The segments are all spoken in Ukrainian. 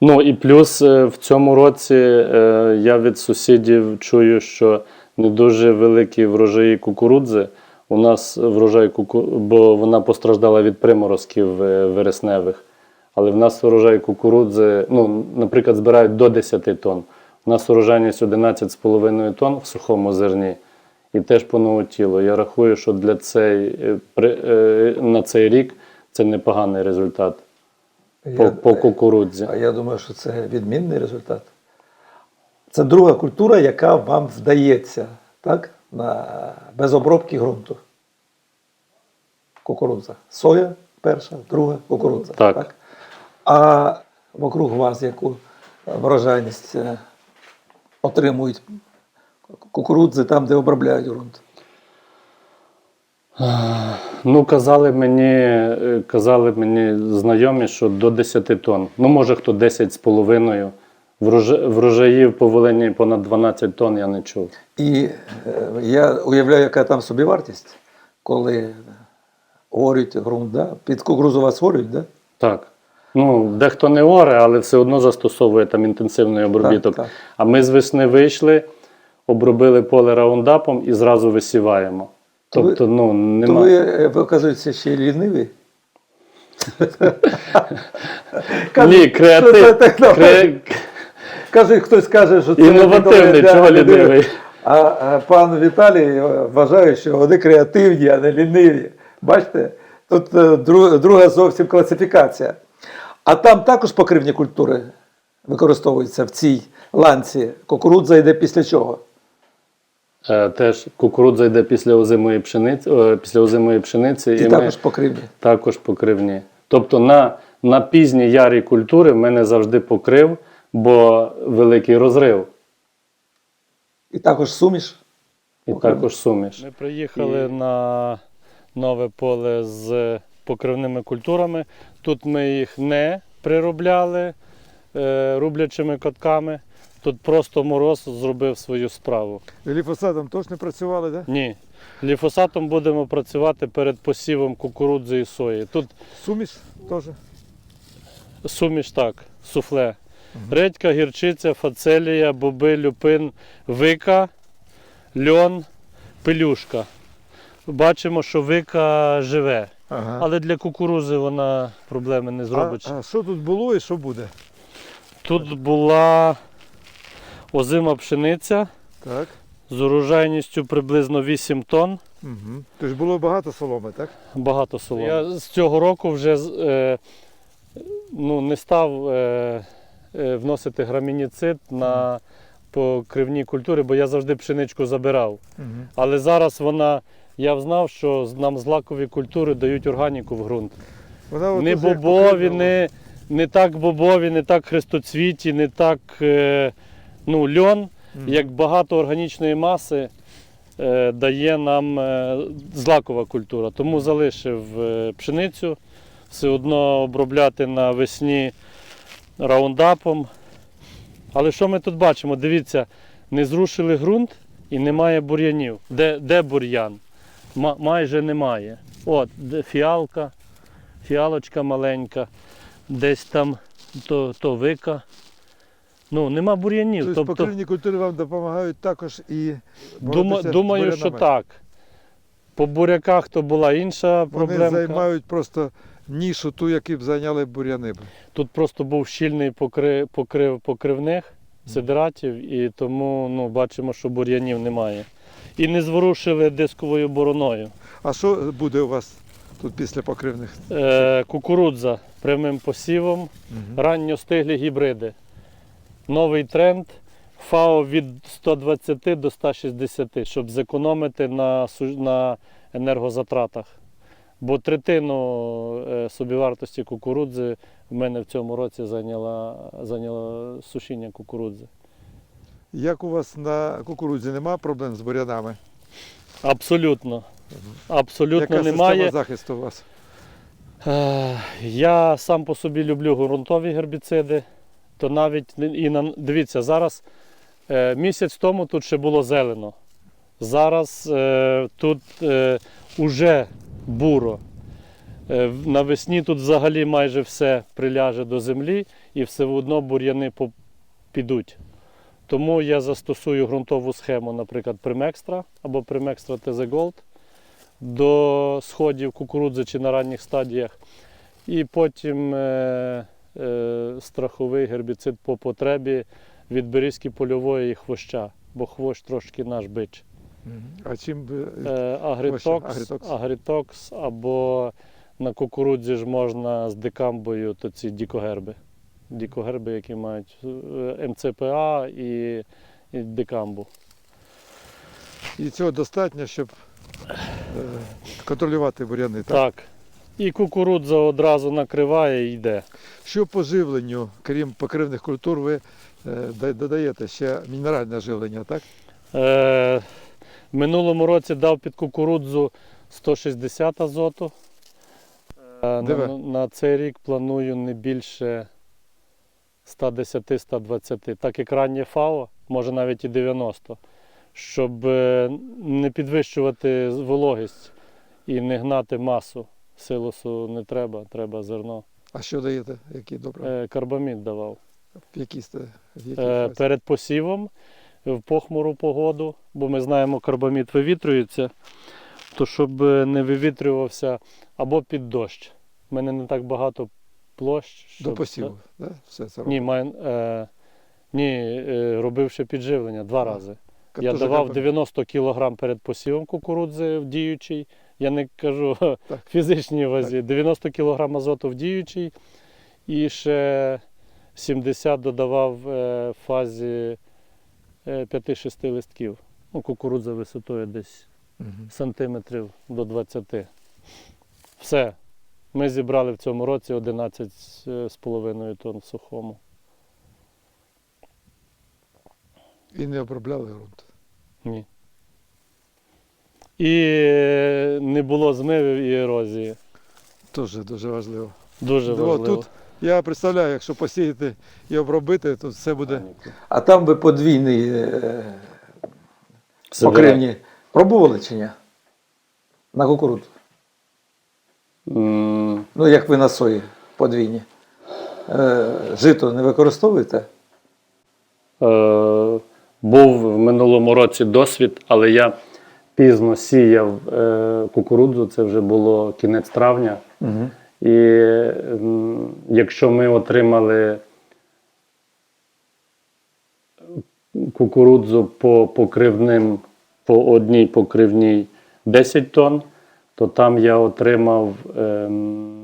Ну і плюс е, в цьому році е, я від сусідів чую, що не дуже великі врожаї кукурудзи. У нас врожай куку... бо вона постраждала від приморозків е, вересневих. Але в нас урожай кукурудзи, ну, наприклад, збирають до 10 тонн. У нас урожайність 11,5 тонн в сухому зерні і теж по новотілу. Я рахую, що для цей, на цей рік це непоганий результат по, Я- по кукурудзі. А я думаю, що це відмінний результат. Це друга культура, яка вам вдається, так? На, без обробки ґрунту. Кукурудза. Соя перша, друга кукурудза. Так. А вокруг вас яку врожайність е, отримують кукурудзи там, де обробляють ґрунт. Ну, казали мені, е, казали мені знайомі, що до 10 тонн. Ну, може, хто 10 з половиною. Врожа- Врожаїв по Волині понад 12 тонн я не чув. І е, я уявляю, яка там собівартість, коли орють ґрунт, да? під кукурудзу вас орють, да? Так. Ну, дехто не оре, але все одно застосовує там інтенсивний обробіток. так. А ми з весни вийшли, обробили поле раундапом і зразу висіваємо. То Тобто, ну, То нема. е, ви, оказується, ще й ліниві. Ні, креатив. Каже, хтось каже, що це Інновативний, чого лінивий? А, а пан Віталій е, вважає, що вони креативні, а не ліниві. Бачите, тут е, друга зовсім класифікація. А там також покривні культури використовуються в цій ланці. Кукурудза йде після чого? Е, Теж кукурудза йде після озимої пшениці, е, після озимої пшениці, І, і, ми також покривні. також покривні. Тобто на, на пізні ярі культури в мене завжди покрив, бо великий розрив. І також суміш. І також суміш. Ми приїхали на нове поле з покривними культурами. Тут ми їх не приробляли е, рублячими котками. Тут просто мороз зробив свою справу. Гліфосатом теж не працювали, так? Да? Ні. Ліфосатом будемо працювати перед посівом кукурудзи і сої. Тут Суміш теж. суміш так, суфле. Редька, гірчиця, фацелія, боби, люпин, вика, льон, пелюшка. Бачимо, що вика живе. Ага. Але для кукурузи вона проблеми не зробить. А, а що тут було і що буде? Тут була озима пшениця Так. з урожайністю приблизно 8 тонн. Угу. Тож було багато соломи, так? Багато соломи. Я з цього року вже е, ну, не став е, е, вносити грамініцид на покривні культури, бо я завжди пшеничку забирав. Угу. Але зараз вона, я знав, що нам злакові культури дають органіку в ґрунт. Вона от Не як бобові, не, не так бобові, не так хрестоцвіті, не так е, ну, льон, як багато органічної маси е, дає нам е, злакова культура. Тому залишив е, пшеницю, все одно обробляти навесні раундапом. Але що ми тут бачимо? Дивіться, не зрушили ґрунт і немає бур'янів. Де, де бур'ян? Ма- майже немає. От, де фіалка, фіалочка маленька, десь там то, то вика. Ну, нема бур'янів. Тобто, Тобто, покривні культури вам допомагають також і Дума, боротися з думаю, що бурянами. так. По буряках то була інша Вони проблема. займають просто нішу ту, яку б зайняли буряни. б. Тут просто був щільний покрив, покрив покривних сидератів, і тому ну, бачимо, що бур'янів немає. І не зворушили дисковою бороною. А що буде у вас тут після покривних? Е, кукурудза прямим посівом, Мгм. ранньостиглі гібриди. Новий тренд. ФАО від 120 до 160, щоб зекономити на, на енергозатратах. Бо третину е, собівартості кукурудзи в мене в цьому році зайняло, зайняло сушіння кукурудзи. Як у вас на кукурудзі немає проблем з бурянами? Абсолютно. Абсолютно Яка немає. система захисту у вас? Е, Я сам по собі люблю ґрунтові гербіциди, то навіть і на дивіться, зараз е, місяць тому тут ще було зелено. Зараз е, тут е, уже буро. Е, навесні тут взагалі майже все приляже до землі, і все одно бур'яни підуть. Тому я застосую ґрунтову схему, наприклад, Примекстра або Примекстра ТЗ Gold до сходів кукурудзи чи на ранніх стадіях. І потім е, страховий гербіцид по потребі від берізки польової і хвоща, бо хвощ трошки наш бич. А чим Е, агритокс, агритокс. агритокс або на кукурудзі ж можна з дикамбою, то ці дікогерби. Дікогерби, які мають е, МЦПА і, і дикамбу. і цього достатньо, щоб е, контролювати бур'яни? Так? Так. І кукурудза одразу накриває і йде. Що по живленню, крім покривних культур, ви е, додаєте ще мінеральне живлення, так? Е, в минулому році дав під кукурудзу 160 азоту. Е, на, на цей рік планую не більше 110-120, так як раннє ФАО, може навіть і 90, щоб е, не підвищувати вологість і не гнати масу. Силосу не треба, треба зерно. А що даєте? Які добре? Е, карбамід давав. В якій сте- в якій Е, фазі? перед посівом в похмуру погоду, бо ми знаємо, карбамід вивітрюється, то щоб е, не вивітрювався або під дощ. У мене не так багато площ. До щоб- посіву, да? Все це Ні, маю, е, ні е, робив ще підживлення два рази. Я давав 90 кг перед посівом кукурудзи в діючий. Я не кажу Так. фізичній вазі. 90 кг азоту в діючий і ще 70 додавав е, в фазі е, 5-6 листків. Ну, кукурудза висотою десь Мгм. сантиметрів до 20. Все. Ми зібрали в цьому році 11,5 тонн в сухому. І не обробляли ґрунт. Ні. І не було змивів і ерозії. Теж дуже важливо. Дуже Ну, важливо. тут Я представляю, якщо посіяти і обробити, то все буде. А там би подвійний е, покривні пробували чи ні? На кукурудзу. М, Ну, як ви на сої подвійні. Е, жито не використовуєте? Е, був в минулому році досвід, але я пізно сіяв е, кукурудзу, це вже було кінець травня. Угу. І якщо ми отримали кукурудзу по покривним, по одній покривній 10 тонн, то там я отримав ем,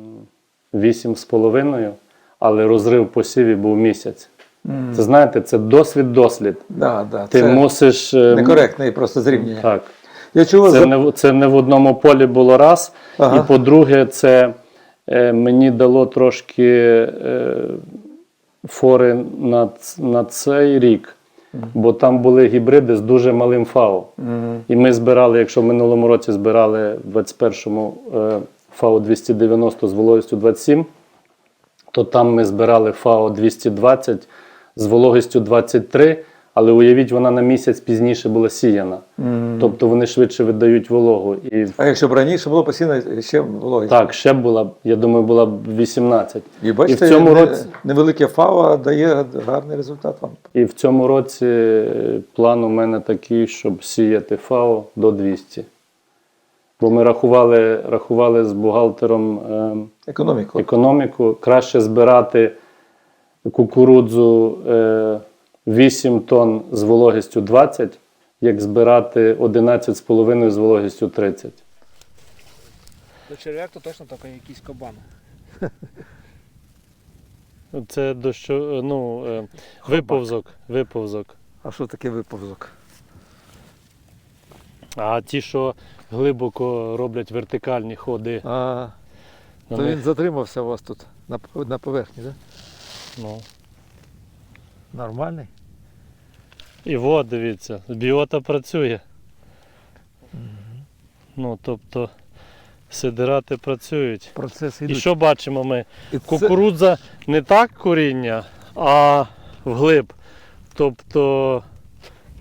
8,5, але розрив посіві був місяць. Це знаєте, це досвід-дослід. Да, да, Ти це мусиш. ем, некоректне просто зрівняння. Так. Я чув Це за- не, це не в одному полі було раз. Ага. І по-друге, це е, мені дало трошки е, фори на, на цей рік, бо там були гібриди з дуже малим ФАО. Мгм. І ми збирали, якщо в минулому році збирали в 21-му е, ФАО 290 з вологістю 27, то там ми збирали ФАО 220 з вологістю 23, але уявіть, вона на місяць пізніше була сіяна. Мгм. Тобто вони швидше видають вологу. І А якщо б раніше було постійно ще вологість? так, ще була, б, я думаю, була б 18. І бачите, І в цьому не- році- невелике ФАО дає гарний результат вам. І в цьому році е, план у мене такий, щоб сіяти ФАО до 200. Бо ми рахували, рахували з бухгалтером ем, Економіку. економіку. Краще збирати кукурудзу е, 8 тонн з вологістю 20, як збирати 11,5 з вологістю 30. До черв'як то точно тільки якийсь кабан. Це дощу, ну, е, виповзок, виповзок. А що таке виповзок? А ті, що глибоко роблять вертикальні ходи, А, на то них, він затримався у вас тут на, на поверхні, так? ну. Нормальний? І от, дивіться, біота працює. Ну, тобто, сидирати працюють. Процеси І що бачимо ми? І це- Кукурудза не так коріння, а вглиб. Тобто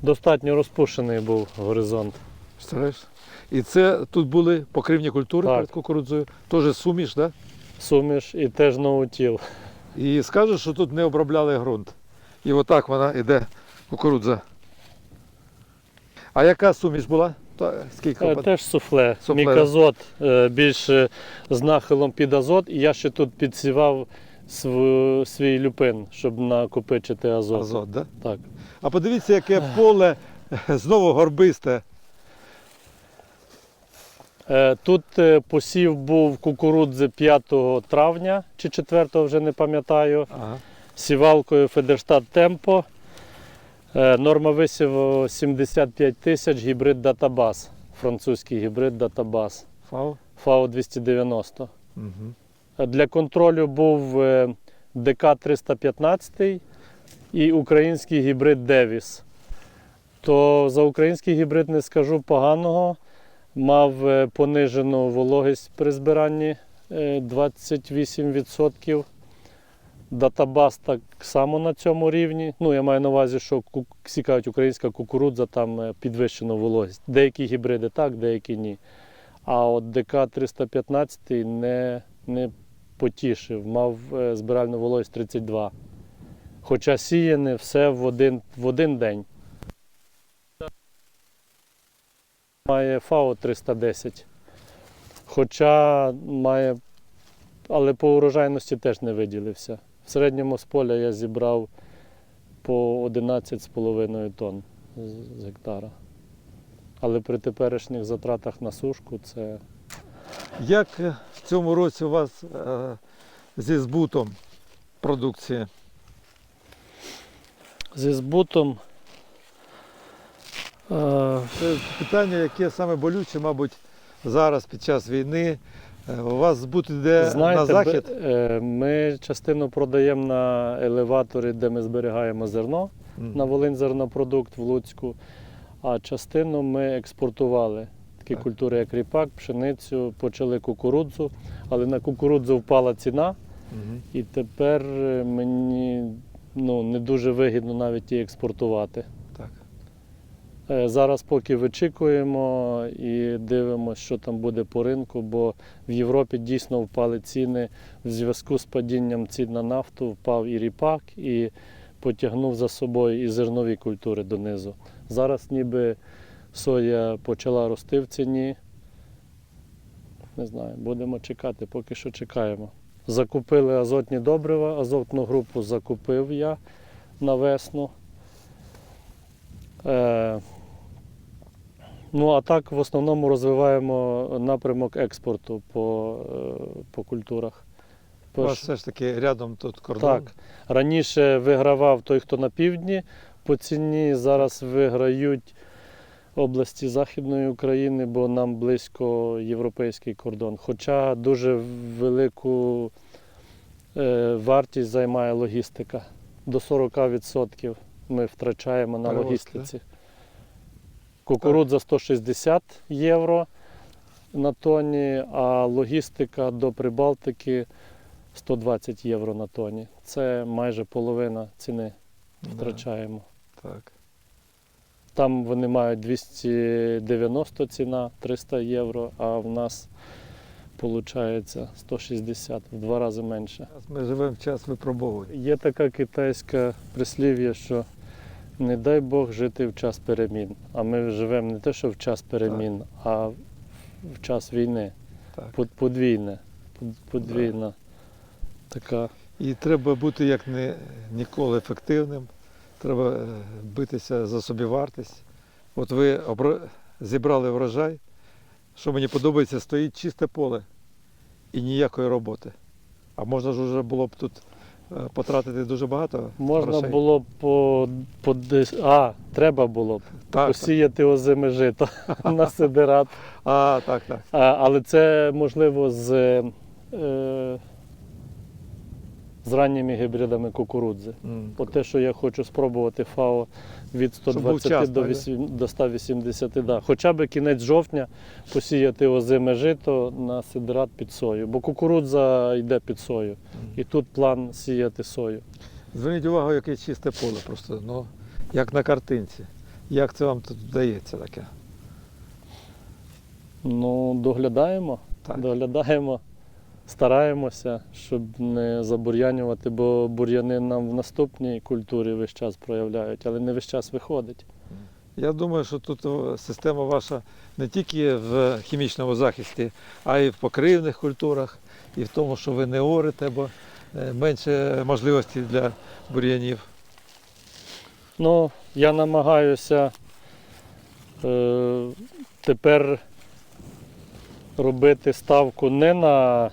достатньо розпушений був горизонт. Представляєш? І це тут були покривні культури Так. перед кукурудзою. Теж суміш, так? Суміш і теж ноутіл. І скажеш, що тут не обробляли ґрунт. І отак вона йде кукурудза. А яка суміш була? Скільки? Е, Теж суфле. Суфле. Міказот е, більше з нахилом під азот. І я ще тут підсівав св- свій люпин, щоб накопичити азот. Азот, да? Так. А подивіться, яке поле знову горбисте. Е, Тут е, посів був кукурудзи 5 травня чи 4 вже не пам'ятаю. Ага. Сівалкою Федерштат Темпо. Е, Норма висіву 75 тисяч, гібрид Датабас. Французький гібрид Датабас. Фау. ФАО 290. Угу. Е, Для контролю був е, ДК 315 і український гібрид Девіс. То за український гібрид не скажу поганого. Мав понижену вологість при збиранні е, 28%. Датабас так само на цьому рівні. Ну, я маю на увазі, що ку- українська кукурудза там е, підвищена вологість. Деякі гібриди так, деякі ні. А от ДК 315 не, не потішив, мав е, збиральну вологість 32. Хоча сіяне все в один, в один день. Має ФАО 310. Хоча має, але по урожайності теж не виділився. В середньому з поля я зібрав по 11,5 тонн з- гектара. Але при теперішніх затратах на сушку це Як е, в цьому році у вас е, зі збутом продукції? зі збутом. Е, Це питання, яке саме болюче, мабуть, зараз під час війни. Е, У вас збут йде Знаєте, на захід? е, ми частину продаємо на елеваторі, де ми зберігаємо зерно Мгм. на Волинь зернопродукт в Луцьку, а частину ми експортували. Такі Так. культури, як ріпак, пшеницю, почали кукурудзу, але на кукурудзу впала ціна, Мгм. і тепер е, мені ну, не дуже вигідно навіть її експортувати. Е, Зараз поки вичікуємо і дивимося, що там буде по ринку, бо в Європі дійсно впали ціни в зв'язку з падінням цін на нафту, впав і ріпак, і потягнув за собою і зернові культури донизу. Зараз ніби соя почала рости в ціні. Не знаю, будемо чекати, поки що чекаємо. Закупили азотні добрива, азотну групу закупив я на весну. Ну, а так в основному розвиваємо напрямок експорту по, е, по культурах. У вас все ж таки рядом тут кордон. так, раніше вигравав той, хто на півдні по ціні, зараз виграють області Західної України, бо нам близько європейський кордон. Хоча дуже велику е, вартість займає логістика. До 40% ми втрачаємо на Перевозки, логістиці. Кукурудза 160 євро на тонні, а логістика до Прибалтики 120 євро на тонні. Це майже половина ціни Да, втрачаємо. так. Там вони мають 290 ціна, 300 євро, а в нас виходить 160, в два рази менше. Ми живемо в час випробовувань. Є така китайська прислів'я, що не дай Бог жити в час перемін. А ми живемо не те, що в час перемін, а в час війни. Так. Подвійне. Под- Подвійна. Така. І треба бути як не, ніколи ефективним. Треба е, битися за собівартість. От ви обро... зібрали врожай. Що мені подобається, стоїть чисте поле і ніякої роботи. А можна ж вже було б тут потратити дуже багато. Можна грошей. було б по, по десь- А, треба було б так, так. посіяти озими жито на сидират. А, так, так. А, але це можливо з, е, з ранніми гібридами кукурудзи. М. От те, що я хочу спробувати ФАО від 120 час, до, 8, до 180, да. хоча б кінець жовтня посіяти озиме жито на сидират під сою, бо кукурудза йде під сою. І тут план сіяти сою. Зверніть увагу, яке чисте поле просто, ну, як на картинці. Як це вам тут вдається таке? Ну, доглядаємо. Так. Доглядаємо. Стараємося, щоб не забур'янювати, бо бур'яни нам в наступній культурі весь час проявляють, але не весь час виходить. Я думаю, що тут система ваша не тільки в хімічному захисті, а й в покривних культурах, і в тому, що ви не орите, бо е, менше можливостей для бур'янів. Ну, я намагаюся е, тепер робити ставку не на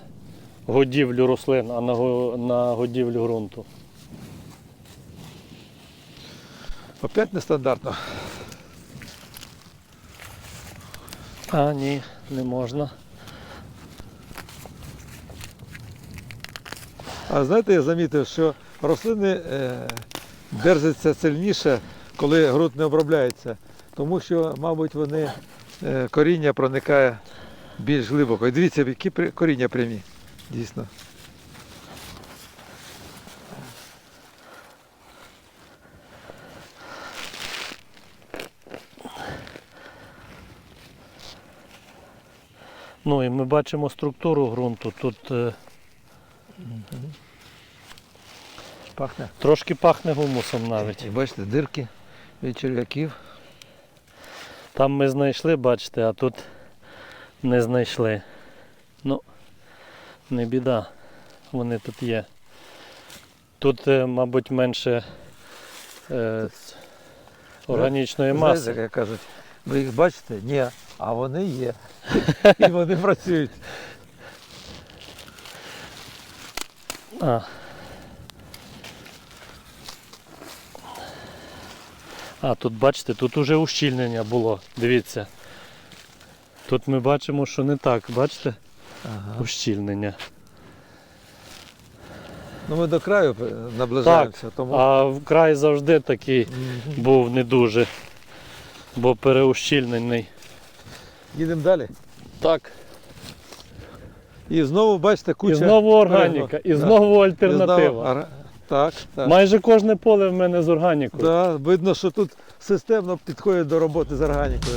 годівлю рослин, а на, на годівлю ґрунту. Опять нестандартно. А, ні, не можна. А знаєте, я замітив, що рослини е, держаться сильніше, коли ґрунт не обробляється, тому що, мабуть, вони е, коріння проникає більш глибоко. І дивіться, які коріння прямі, дійсно. Ну і ми бачимо структуру ґрунту. Тут е, Пахне. трошки пахне гумусом навіть. І бачите, дирки від черв'яків. Там ми знайшли, бачите, а тут не знайшли. Ну, не біда. Вони тут є. Тут, е, мабуть, менше е, органічної маси. Знаєте, як кажуть, ви їх бачите? Ні, а вони є. І вони працюють. А. а, тут бачите, тут уже ущільнення було. Дивіться. Тут ми бачимо, що не так, бачите? Ага. Ущільнення. Ну ми до краю наближаємося, тому А вкрай завжди такий Мгм. був не дуже, бо переущільнений. їдемо далі. Так. І знову бачите куча. І знову органіка, і Да. знову І знову альтернатива. Так, так. Майже кожне поле в мене з органікою. Да, видно, що тут системно підходять до роботи з органікою.